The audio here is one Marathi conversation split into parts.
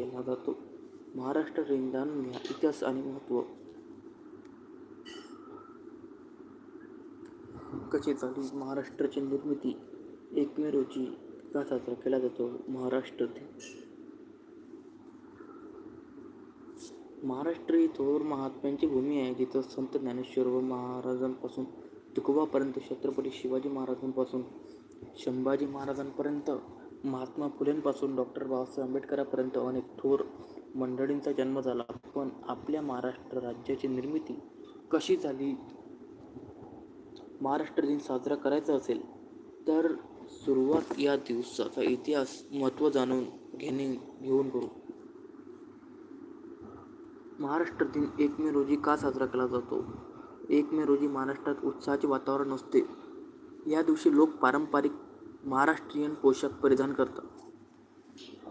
केला जातो महाराष्ट्र दिन जाणून घ्या इतिहास आणि महत्त्व कशी झाली महाराष्ट्राची निर्मिती एक मे रोजी का साजरा केला जातो. महाराष्ट्र महाराष्ट्र ही थोर महात्म्यांची भूमी आहे. जिथं संत ज्ञानेश्वर व महाराजांपासून तुकोबापर्यंत छत्रपती शिवाजी महाराजांपासून संभाजी महाराजांपर्यंत महात्मा फुलेंपासून डॉक्टर बाबासाहेब आंबेडकरांपर्यंत अनेक थोर मंडळींचा जन्म झाला. पण आपल्या महाराष्ट्र राज्याची निर्मिती कशी झाली? महाराष्ट्र दिन साजरा करायचा असेल तर सुरुवात या दिवसाचा इतिहास महत्त्व जाणून घेणे घेऊन करू. महाराष्ट्र दिन एक मे रोजी का साजरा केला जातो? एक मे रोजी महाराष्ट्रात उत्साहाचे वातावरण असते. या दिवशी लोक पारंपरिक महाराष्ट्रीयन पोशाख परिधान करतात.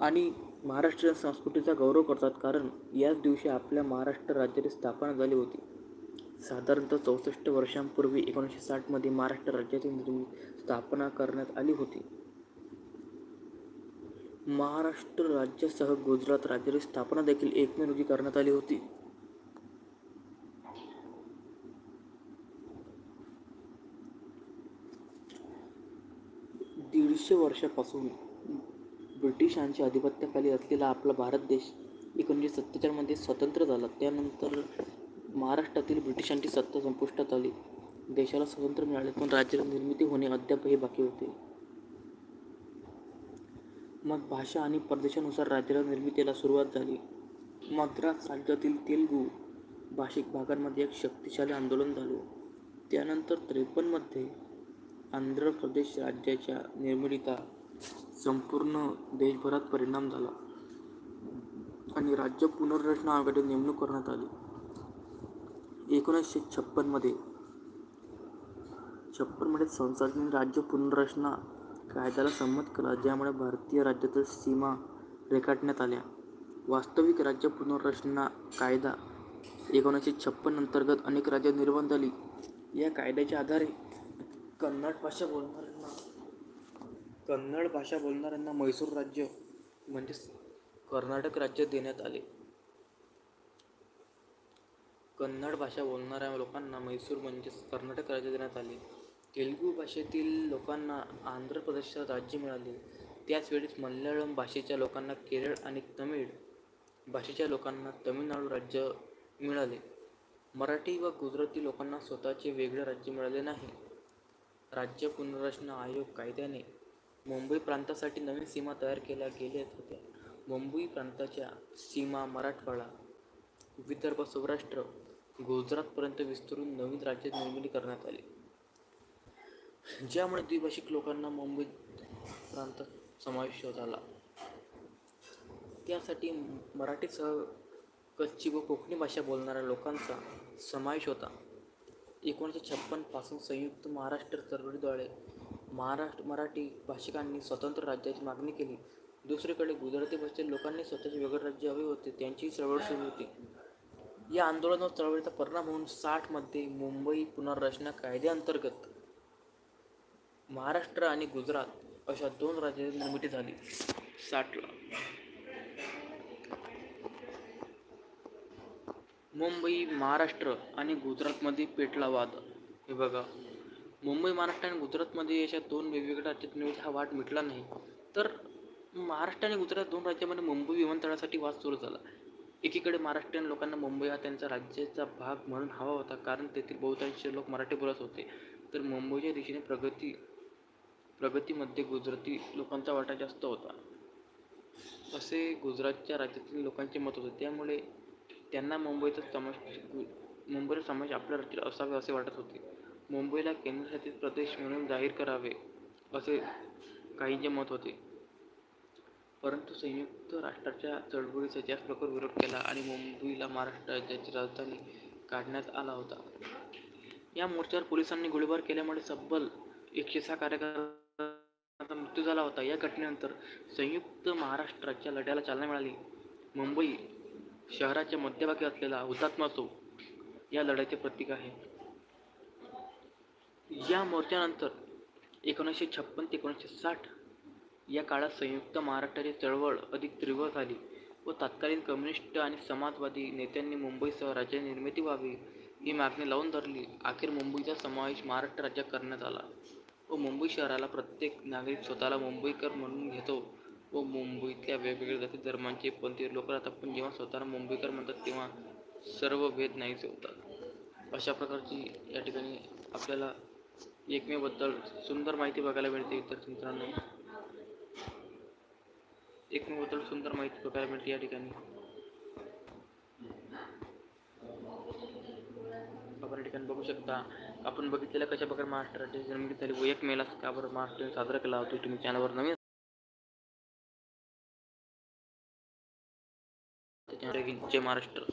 आणि महाराष्ट्रीयन संस्कृतीचा गौरव करतात कारण याच दिवशी आपल्या महाराष्ट्र राज्याची स्थापना झाली होती. साधारणतः चौसष्ट वर्षांपूर्वी एकोणीसशे साठमध्ये महाराष्ट्र राज्याची निर्मिती स्थापना करण्यात आली होती. महाराष्ट्र राज्यासह गुजरात राज्याची स्थापना देखील एक मे रोजी करण्यात आली होती. दीडशे वर्षापासून ब्रिटिशांच्या अधिपत्याखाली असलेला आपला भारत देश एकोणीसशे सत्तेचाळमध्ये स्वतंत्र झाला. त्यानंतर महाराष्ट्रातील ब्रिटिशांची सत्ता संपुष्टात आली. देशाला स्वतंत्र मिळाले पण राज्याला निर्मिती होणे अद्यापही बाकी होते. मग भाषा आणि प्रदेशानुसार राज्याला निर्मितीला सुरुवात झाली. मद्रास राज्यातील तेलुगू भाषिक भागांमध्ये एक शक्तिशाली आंदोलन झालं. त्यानंतर त्रेपन्नमध्ये आंध्र प्रदेश राज्याच्या निर्मितीचा संपूर्ण देशभरात परिणाम झाला आणि राज्य पुनर्रचना आघाडी नेमणूक करण्यात आली. एकोणीसशे छप्पनमध्ये छप्पनमध्ये संसदेने राज्य पुनर्रचना कायद्याला संमत केला ज्यामुळे भारतीय राज्यातील सीमा रेखाटण्यात आल्या. वास्तविक राज्य पुनर्रचना कायदा एकोणीसशे छप्पन अंतर्गत अनेक राज्य निर्माण झाली. या कायद्याच्या आधारे कन्नड भाषा बोलणाऱ्यांना. कन्नड भाषा बोलणाऱ्यांना म्हैसूर राज्य म्हणजेच कर्नाटक राज्य देण्यात आले. कन्नड भाषा बोलणाऱ्या लोकांना म्हैसूर म्हणजेच कर्नाटक राज्य देण्यात आले. तेलुगू भाषेतील लोकांना आंध्र प्रदेशात राज्य मिळाले. त्याच वेळेस मल्याळम भाषेच्या लोकांना केरळ आणि तमिळ भाषेच्या लोकांना तमिळनाडू राज्य मिळाले. मराठी व गुजराती लोकांना स्वतःचे वेगळे राज्य मिळाले नाही. राज्य पुनर्रचना आयोग कायद्याने मुंबई प्रांतासाठी नवीन सीमा तयार केल्या गेल्या होत्या. मुंबई प्रांताच्या सीमा मराठवाडा विदर्भ सौराष्ट्र गुजरातपर्यंत विस्तरून नवीन राज्य निर्मिती करण्यात आली. ज्यामुळे द्विभाषिक लोकांना मुंबई प्रांतात समावेश झाला. त्यासाठी मराठीसह कच्ची व कोकणी भाषा बोलणाऱ्या लोकांचा समावेश होता. एकोणीसशे छप्पनपासून संयुक्त महाराष्ट्र चळवळीद्वारे महाराष्ट्र मराठी भाषिकांनी स्वतंत्र राज्याची मागणी केली. दुसरीकडे गुजराती भाषेतील लोकांनी स्वतःचे वेगळे राज्य हवे होते त्यांची चळवळ सुरू होती. या आंदोलन व चळवळीचा परिणाम म्हणून साठमध्ये मुंबई पुनर्रचना कायद्याअंतर्गत महाराष्ट्र आणि गुजरात अशा दोन राज्याची निर्मिती झाली. साठला मुंबई महाराष्ट्र आणि गुजरातमध्ये पेटला वाद हे बघा. मुंबई महाराष्ट्र आणि गुजरातमध्ये अशा दोन वेगवेगळ्या राज्यात हा वाद मिटला नाही. तर महाराष्ट्र आणि गुजरात दोन राज्यामध्ये मुंबई विमानतळासाठी वाद सुरू झाला. एकीकडे महाराष्ट्रीयन लोकांना मुंबई हा त्यांचा राज्याचा भाग म्हणून हवा होता कारण तेथील बहुतांश लोक मराठी बोलत होते. तर मुंबईच्या दिशेने प्रगती प्रगतीमध्ये गुजराती लोकांचा वाटा जास्त होता. असे गुजरातच्या राज्यातील लोकांचे मत होते. त्यामुळे त्यांना मुंबईचा समावेश मुंबईचा समावेश आपल्या राज्यात असावे असे वाटत होते. मुंबईला केंद्रशासित प्रदेश म्हणून जाहीर करावे असे काहींचे मत होते. परंतु संयुक्त राष्ट्राच्या चळवळीचा जास्त प्रकार विरोध केला आणि मुंबईला महाराष्ट्र राज्याची राजधानी काढण्यात आला होता. या मोर्चावर पोलिसांनी गोळीबार केल्यामुळे तब्बल एकशे सहा कार्यकर्त्यांचा मृत्यू झाला होता. या घटनेनंतर संयुक्त महाराष्ट्राच्या लढ्याला चालना मिळाली. मुंबई शहराच्या मध्यभागी असलेला हुतात्मा चौक या लढाईचे प्रतीक आहे. या मोर्चानंतर एकोणीसशे छप्पन ते एकोणीसशे साठ या काळात संयुक्त महाराष्ट्राची चळवळ अधिक तीव्र झाली व तत्कालीन कम्युनिस्ट आणि समाजवादी नेत्यांनी मुंबईसह राज्य निर्मिती व्हावी ही मागणी लावून धरली. अखेर मुंबईचा समावेश महाराष्ट्र राज्यात करण्यात आला व मुंबई शहराला प्रत्येक नागरिक स्वतःला मुंबईकर म्हणून घेतो. व मुंबईतल्या वेगवेगळ्या जाती धर्मांचे पंथीय लोक राहतात. पण जेव्हा स्वतःला मुंबईकर म्हणतात तेव्हा सर्व भेद नाहीच होतात. अशा प्रकारची या ठिकाणी आपल्याला एकमेबद्दल सुंदर माहिती बघायला मिळते. विद्यार्थी मित्रांनो एकमेबद्दल सुंदर माहिती बघायला मिळते या ठिकाणी. आपण या ठिकाणी बघू शकता आपण बघितलेल्या कशा प्रकारे महाराष्ट्र राज्याची झाली व एक मेला का बरं महाराष्ट्र साजरा केला होतो तुम्ही चॅनलवर नवीन? जय महाराष्ट्र.